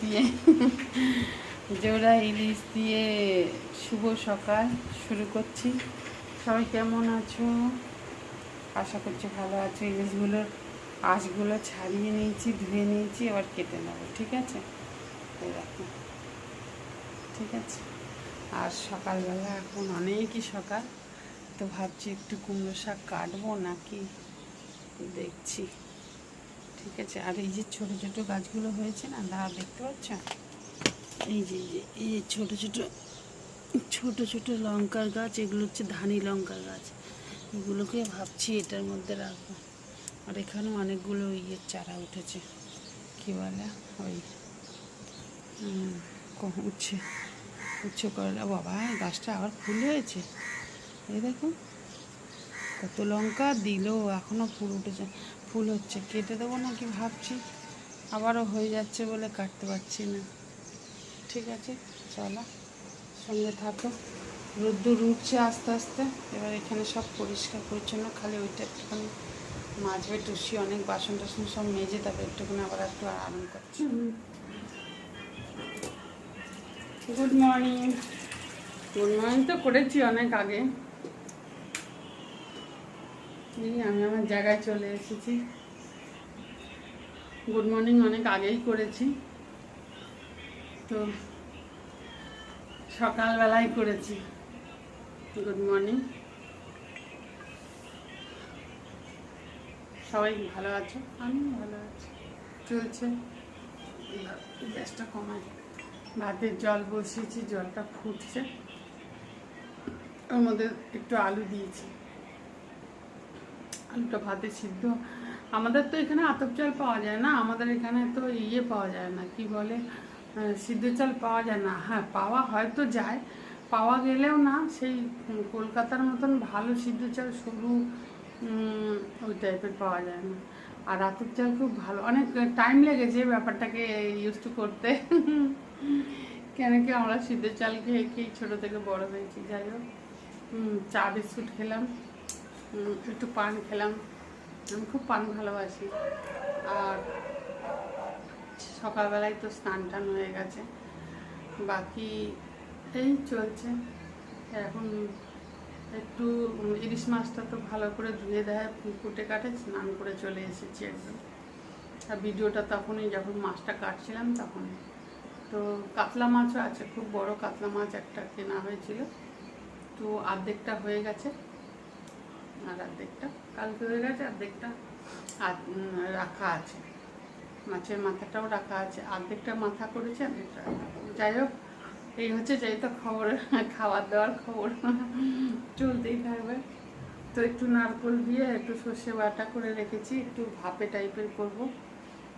দিয়ে জোড়া ইলিশ দিয়ে শুভ সকাল শুরু করছি। সবাই কেমন আছো? আশা করছি ভালো আছো। ইলিশগুলোর আঁশগুলো ছাড়িয়ে নিয়েছি, ধুয়ে নিয়েছি আবার কেটে নেব, ঠিক আছে? দেখো, ঠিক আছে? আর সকালবেলা এখন অনেকই সকাল, তো ভাবছি একটু কুমড়ো শাক কাটবো নাকি? দেখছি। ঠিক আছে, আর এই যে ছোট ছোট গাছগুলো হয়েছে না দাঁড়া দেখতে পাচ্ছ? এই যে এই যে ছোট ছোট ছোট ছোট লঙ্কার গাছ, এগুলো হচ্ছে ধানি লঙ্কার গাছ। এগুলোকে ভাবছি এটার মধ্যে রাখব। আর এখানে অনেকগুলো ইয়ের চারা উঠেছে। কী বলে? ওই উচ্ছে উচ্ছে করলা। বাবা গাছটা আবার ফুল হয়েছে? এই দেখুন কত লঙ্কা দিলো এখনও ফুল উঠেছে। ফুল হচ্ছে, কেটে দেবো নাকি ভাবছি? আবারও হয়ে যাচ্ছে বলে কাটতে পারছি না। ঠিক আছে, চলো, সঙ্গে থাকো। রোদ্দুর উঠছে আস্তে আস্তে, এবার এখানে সব পরিষ্কার পরিচ্ছন্ন, খালি ওইটা একটুখানি মাজবে টুসি, অনেক বাসন টাসন সব মেজে তারপর একটুখানি আবার একটু আরাম করছি। গুড মর্নিং গুড মর্নিং তো করেছি অনেক আগে। আমি আমার জায়গায় চলে এসেছি। গুড মর্নিং অনেক আগেই করেছি। তো সকালবেলায় করেছি। গুড মর্নিং সবাই ভালো আছো? আমি ভালো আছি। চলছে। গ্যাসটা কমাই। ভাতের জল বসিয়েছি, জলটা ফুটছে। ওর মধ্যে একটু আলু দিয়েছি। আলুটা ভাতে সিদ্ধ। আমাদের তো এখানে আতপ চাল পাওয়া যায় না, আমাদের এখানে তো ইয়ে পাওয়া যায় না, কি বলে সিদ্ধ চাল পাওয়া যায় না। হ্যাঁ পাওয়া হয়তো যায়, পাওয়া গেলেও না, সেই কলকাতার মতন ভালো সিদ্ধ চাল সরু ওই টাইপের পাওয়া যায় না। আর আতপ চাল খুব ভালো, অনেক টাইম লেগেছে ব্যাপারটাকে ইউজ টু করতে। কেন কি আমরা সিদ্ধ চাল খেয়ে খেয়ে ছোটো থেকে বড় হয়েছি, যাই হোক। চা বিস্কুট খেলাম। একটু পান খেলাম। আমি খুব পান ভালোবাসি। আর সকালবেলায় তো স্নান টান হয়ে গেছে। বাকি এই চলছে। এখন একটু ইলিশ মাছটা তো ভালো করে ধুয়ে দেয় কুটে কাটে, স্নান করে চলে এসেছি একদম। আর ভিডিওটা তখনই যখন মাছটা কাটছিলাম তখন তো কাতলা মাছও আছে, খুব বড় কাতলা মাছ একটা কেনা হয়েছিল। তো অর্ধেকটা হয়ে গেছে। আর অর্ধেকটা কালকে হয়ে গেছে অর্ধেকটা রাখা আছে। মাছের মাথাটাও রাখা আছে। অর্ধেকটা মাথা করেছে অর্ধেকটা যাই হোক, এই হচ্ছে যাই তো খবর, খাবার দাওয়ার খবর। চলতেই থাকবে। তো একটু নারকোল দিয়ে একটু সর্ষে বাটা করে রেখেছি, একটু ভাপে টাইপের করব।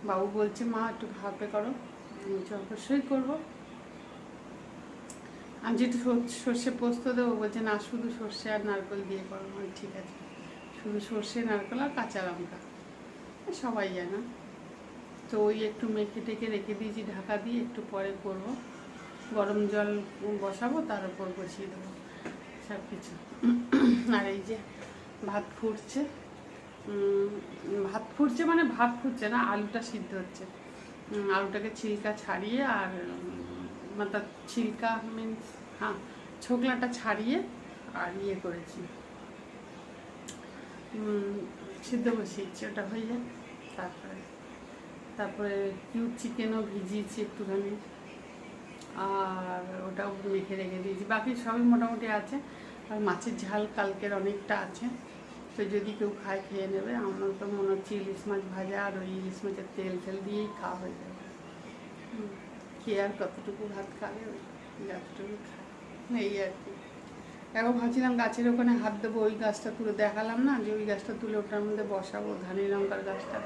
বাবু বলছে, মা, একটু ভাপে করো। অবশ্যই করব। আমি যেটু সর্ষে পোস্ত দেবো, বলছে না, শুধু সর্ষে আর নারকেল দিয়ে করো। ঠিক আছে। শুধু সর্ষে, নারকেল আর কাঁচা লঙ্কা। সবাই জানা। তো ওই একটু মেখে টেকে রেখে দিয়েছি, ঢাকা দিয়ে একটু পরে করব। গরম জল বসাবো, তার উপর বসিয়ে দেবো সব কিছু আর এই যে ভাত ফুটছে ভাত ফুটছে মানে ভাত ফুটছে না, আলুটা সিদ্ধ হচ্ছে। আলুটাকে ছিলকা ছাড়িয়ে আর মানে ছিলকা মিনস হ্যাঁ ছোকলাটা ছাড়িয়ে আর ইয়ে করেছি। সিদ্ধ বসিয়েছি, ওটা হয়ে যায় তারপরে তারপরে কিউব চিকেনও ভিজিয়েছি একটুখানি। আর ওটাও মেখে রেখে দিয়েছি। বাকি সবই মোটামুটি আছে। আর মাছের ঝাল কালকের অনেকটা আছে। তো যদি কেউ খায়, খেয়ে নেবে। আমার তো মনে হচ্ছে ইলিশ মাছ ভাজা আর ওই ইলিশ মাছের তেল তেল দিয়েই খাওয়া হয়ে যাবে। কে আর কতটুকু ভাত খাবে যতটুকু খায়। এই আর কি। এখন ভাবছিলাম গাছের ওখানে হাত দেবো, ওই গাছটা তুলে দেখালাম না, যে ওই গাছটা তুলে ওটার মধ্যে বসাবো, ধানের লঙ্কার গাছটা।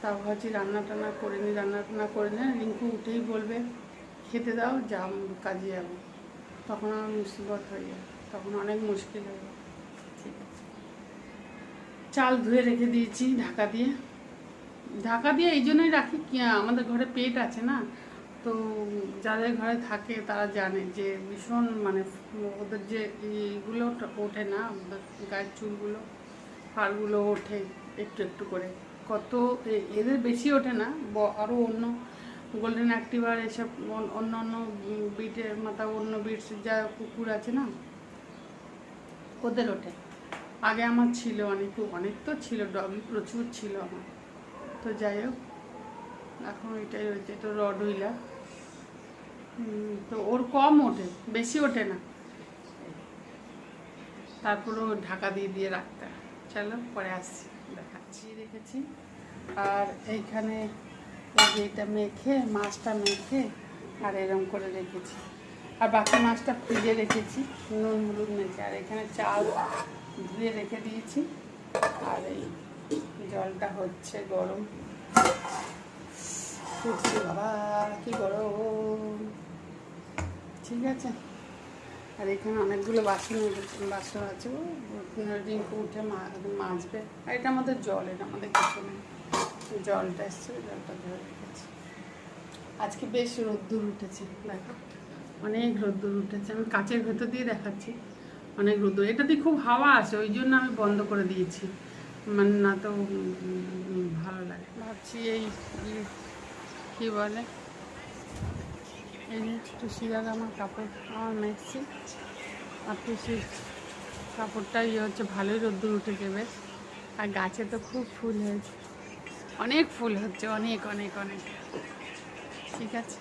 তাও ভাবছি রান্না টান্না করে নি, রান্না টান্না করে নি, রিঙ্কু উঠেই বলবে, খেতে দাও, যা কাজে যাব। তখন আমার মুসিবত হয়ে যাবে, তখন অনেক মুশকিল হয়ে যাবে। ঠিক আছে। চাল ধুয়ে রেখে দিয়েছি ঢাকা দিয়ে। ঢাকা দিয়ে এই জন্যই রাখি আমাদের ঘরে পেট আছে না, তো যাদের ঘরে থাকে তারা জানে যে ভীষণ মানে ওদের যে এইগুলো ওঠে না, ওদের গায়ের চুলগুলো, হাড়গুলো ওঠে একটু একটু করে। কত এদের বেশি ওঠে না আরও অন্য গোল্ডেন অ্যাক্টিভার এসব অন্য অন্য বিটের মাথা, অন্য বিট যা কুকুর আছে না, ওদের ওঠে। আগে আমার ছিল অনেক অনেক তো ছিল ডগি প্রচুর ছিল আমার। তো যাই হোক, এখন এটাই হয়েছে, এটা রড হুইলার তো ওর কম ওঠে, বেশি ওঠে না। তারপরে ঢাকা দিয়ে দিয়ে রাখতে চলো, পরে আসছি, দেখাচ্ছি রেখেছি আর এইখানে এই এটা মেখে, মাছটা মেখে, আর এরম করে রেখেছি। আর বাকি মাছটা ফ্রিজে রেখেছি, নুন, হলুদ মেখে। আর এখানে চাল ধুয়ে রেখে দিয়েছি। আর এই জলটা হচ্ছে গরম। বাবা, কি গরম। ঠিক আছে। আর এখানে অনেকগুলো বাসন বাসন আছে। ও রিঙ্কু উঠে মাজবে। আর এটা আমাদের জল, এটা আমাদের কিছু নেই। জলটা এসছে, জলটা ধরে রেখেছে। আজকে বেশ রোদ্দুর উঠেছে, দেখো। অনেক রোদ্দুর উঠেছে। আমি কাচের ভেতর দিয়ে দেখাচ্ছি। অনেক রোদ্দুর। এটা দিয়ে খুব হাওয়া আসে, ওই জন্য আমি বন্ধ করে দিয়েছি। মানে না তো ভালো লাগে। ভাবছি এই কী বলে? এই টুসিদার আমার কাপড়, আমার মেক্সি। আর টুসির কাপড়টা ইয়ে হচ্ছে, ভালোই রোদ্দুর উঠেছে বেশ। আর গাছে তো খুব ফুল হয়েছে। অনেক ফুল হচ্ছে, অনেক অনেক অনেক। ঠিক আছে।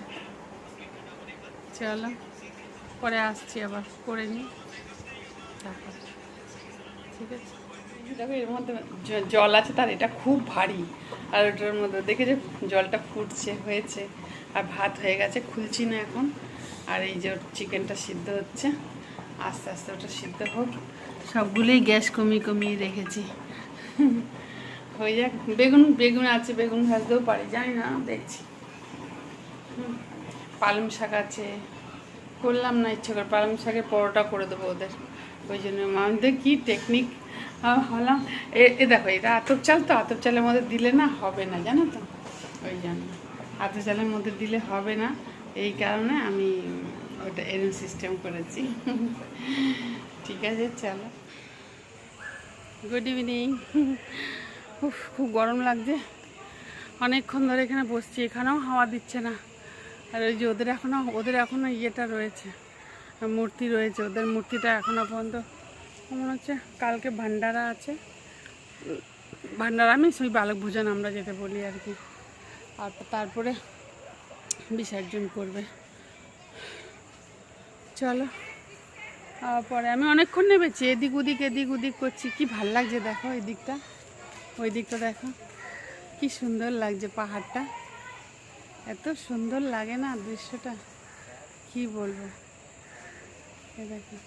চলো, পরে আসছি আবার, করে নিই। তারপর। ঠিক আছে। দেখো এর মধ্যে জল আছে, তার এটা খুব ভারী। আর ওটার মধ্যে দেখে যে জলটা ফুটছে, হয়েছে। আর ভাত হয়ে গেছে, খুলছি না এখন। আর এই যে চিকেনটা সিদ্ধ হচ্ছে, আস্তে আস্তে ওটা সিদ্ধ হোক। সবগুলোই গ্যাস কমিয়ে কমিয়ে রেখেছি। হয়ে যাক, বেগুন বেগুন আছে, বেগুন ভাজতেও পারি, জানি না, দেখছি। পালং শাক আছে। করলাম না ইচ্ছে করে, পালং শাকের পরোটা করে দেবো ওদের। ওই জন্য আমাদের কী টেকনিক হলাম এ এ দেখো, এটা আতপ চাল তো, আতপ চালের মধ্যে দিলে না হবে না, জানো তো? ওই জন্য। আতপ চালের মধ্যে দিলে হবে না, এই কারণে আমি ওটা এরম সিস্টেম করেছি। ঠিক আছে, চলো। গুড ইভিনিং উফ, খুব গরম লাগছে। অনেকক্ষণ ধরে এখানে বসছি, এখানেও হাওয়া দিচ্ছে না। আর ওই যে ওদের এখনও ওদের এখনও ইয়েটা রয়েছে, মূর্তি রয়েছে, ওদের মূর্তিটা এখনও পর্যন্ত মনে হচ্ছে কালকে ভান্ডারা আছে। ভান্ডারা আমি ওই বালক ভোজন আমরা যেতে বলি আর কি। আর তারপরে বিসর্জন করবে। চলো, আর পরে আমি অনেকক্ষণ নেমেছি। এদিক ওদিক এদিক ওদিক করছি। কি ভালো লাগছে দেখো এই দিকটা ওই দিকটা দেখো। কি সুন্দর লাগছে পাহাড়টা। এত সুন্দর লাগে না দৃশ্যটা। কি বলব? দেখো।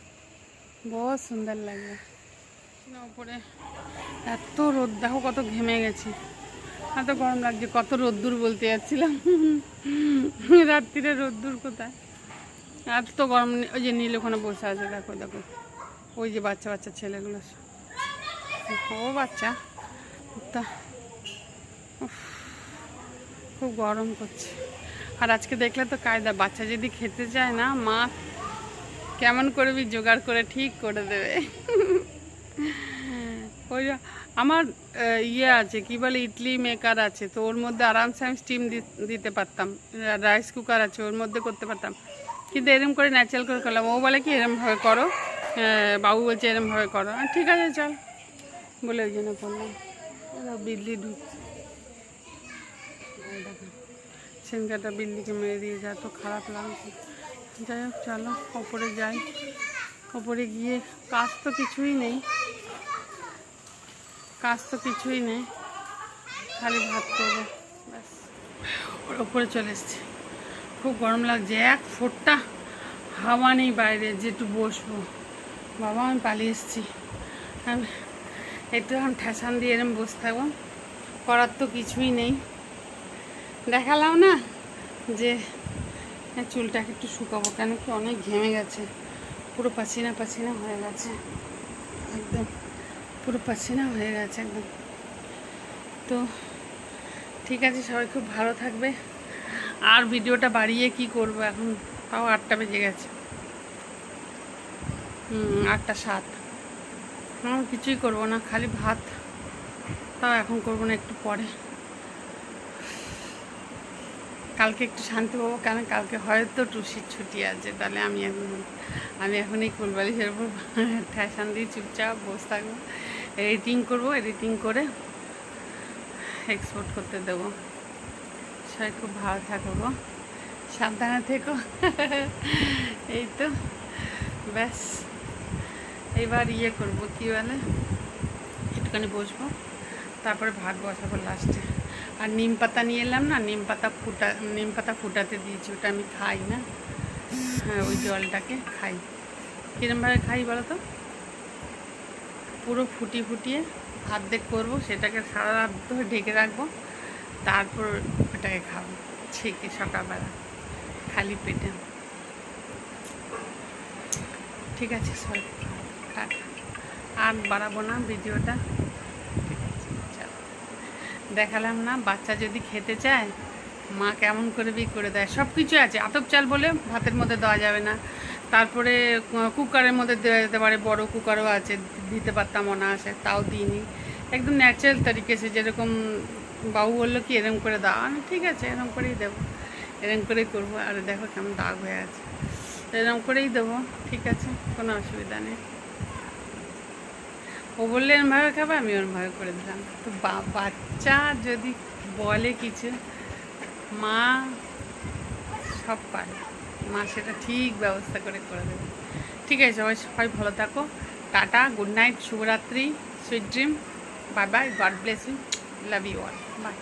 বহুত সুন্দর লাগে উপরে এত রোদ, দেখো কত ঘেমে গেছি। এত গরম লাগছে, কত রোদ্দুর বলতে যাচ্ছিলাম। রাত্রিরে রোদ্দুর কোথায়? এত তো গরম। ওই যে নীল ওখানে বসে আছে, দেখো দেখো। ওই যে বাচ্চা বাচ্চা ছেলেগুলো। ও বাচ্চা, তা খুব গরম করছে। আর আজকে দেখলে তো কায়দা, বাচ্চা যদি খেতে চায় না, মা কেমন করবি জোগাড় করে ঠিক করে দেবে। ওই আমার ইয়ে আছে, কি বলে, ইডলি মেকার আছে, তো ওর মধ্যে আরামসে আমি স্টিম দিতে পারতাম। রাইস কুকার আছে, ওর মধ্যে করতে পারতাম। কিন্তু এরম করে ন্যাচারাল করে করলাম। ও বলে কি এরমভাবে করো। বাবু বলছে এরমভাবে করো। ঠিক আছে, চল। বলে ওই জন্য করলাম। বিল্লি ঢুকছে। সেনকাটা বিল্লিকে মেরে দিয়ে যা তো খারাপ লাগছে। যাই হোক, চলো, ওপরে যাই। ওপরে গিয়ে কাজ তো কিছুই নেই। কাজ তো কিছুই নেই। খালি ভাত করব, ব্যাস। ওর ওপরে চলে এসছে। খুব গরম লাগছে। এক ফোটটা হাওয়া নেই বাইরে যে একটু বসবো। বাবা, আমি পালিয়ে এসেছি। আমি একটু এখন ঠেসান দিয়ে এরম বসে থাকব। করার তো কিছুই নেই। দেখালাম না যে হ্যাঁ, চুলটাকে একটু শুকাবো কেন কি অনেক ঘেমে গেছে। পুরো পাছিনা পাছিনা হয়ে গেছে। একদম পুরো পাছিনা হয়ে গেছে একদম। তো ঠিক আছে সবাই খুব ভালো থাকবে। আর ভিডিওটা বাড়িয়ে কি করব এখন? তাও আটটা বেজে গেছে। হুম আটটা সাত। আমার কিছুই করব না খালি ভাত। তাও এখন করব না একটু পরে। কালকে একটু শান্তি পাবো, কারণ কালকে হয়তো টুসির ছুটি আছে, তাহলে আমি এখন আমি এখন এই কুলবালিশের উপর ফ্যাশন দিয়ে চুপচাপ বসে থাকব। এডিটিং করব এডিটিং করে এক্সপোর্ট করতে দেবো। সবাই খুব ভালো থাকব সাবধানে থেকো। এই তো, ব্যাস। এবার ইয়ে করব, কী বলে? একটুখানি বসবো, তারপরে ভাত বসাবো লাস্টে আর নিম পাতা নিয়ে এলাম না, নিম পাতা ফুটা, নিম পাতা ফুটাতে দিয়েছি, ওটা আমি খাই না। হ্যাঁ ওই জলটাকে খাই। কিরমভাবে খাই বলো তো? পুরো ফুটিয়ে ফুটিয়ে অর্ধেক করব, সেটাকে সারা রাত ধরে ঢেকে রাখব, তারপর ওটাকে খাব। ছেঁকে সকালবেলা, খালি পেটে। ঠিক আছে টাটা। আর বাড়াবো না ভিডিওটা। দেখালাম না, বাচ্চা যদি খেতে চায়, মা কেমন করে বি করে দেয়? সব কিছু আছে। আতপ চাল বলে ভাতের মধ্যে দেওয়া যাবে না। তারপরে কুকারের মধ্যে দেওয়া যেতে পারে, বড়ো কুকারও আছে, দিতে পারতাম অনায়াসে, তাও দিইনি। একদম ন্যাচারাল তরিকে সে যেরকম বাবু বলল কি, এরম করে দাও। আমি ঠিক আছে, এরম করেই দেবো। এরম করেই করব। আর দেখো কেমন দাগ হয়ে আছে। এরম করেই দেবো। ঠিক আছে, কোনো অসুবিধা নেই। ও বললে এরমভাবে খাবে? আমি ওরমভাবে করে দিলাম। তো বাচ্চা যদি বলে কিছু, মা সব পারে। মা সেটা ঠিক ব্যবস্থা করে করে দেবে। ঠিক আছে, সবাই সবাই ভালো থাকো। টাটা, গুড নাইট, শুভরাত্রি, sweet dream. Bye bye, God bless love you all. Bye.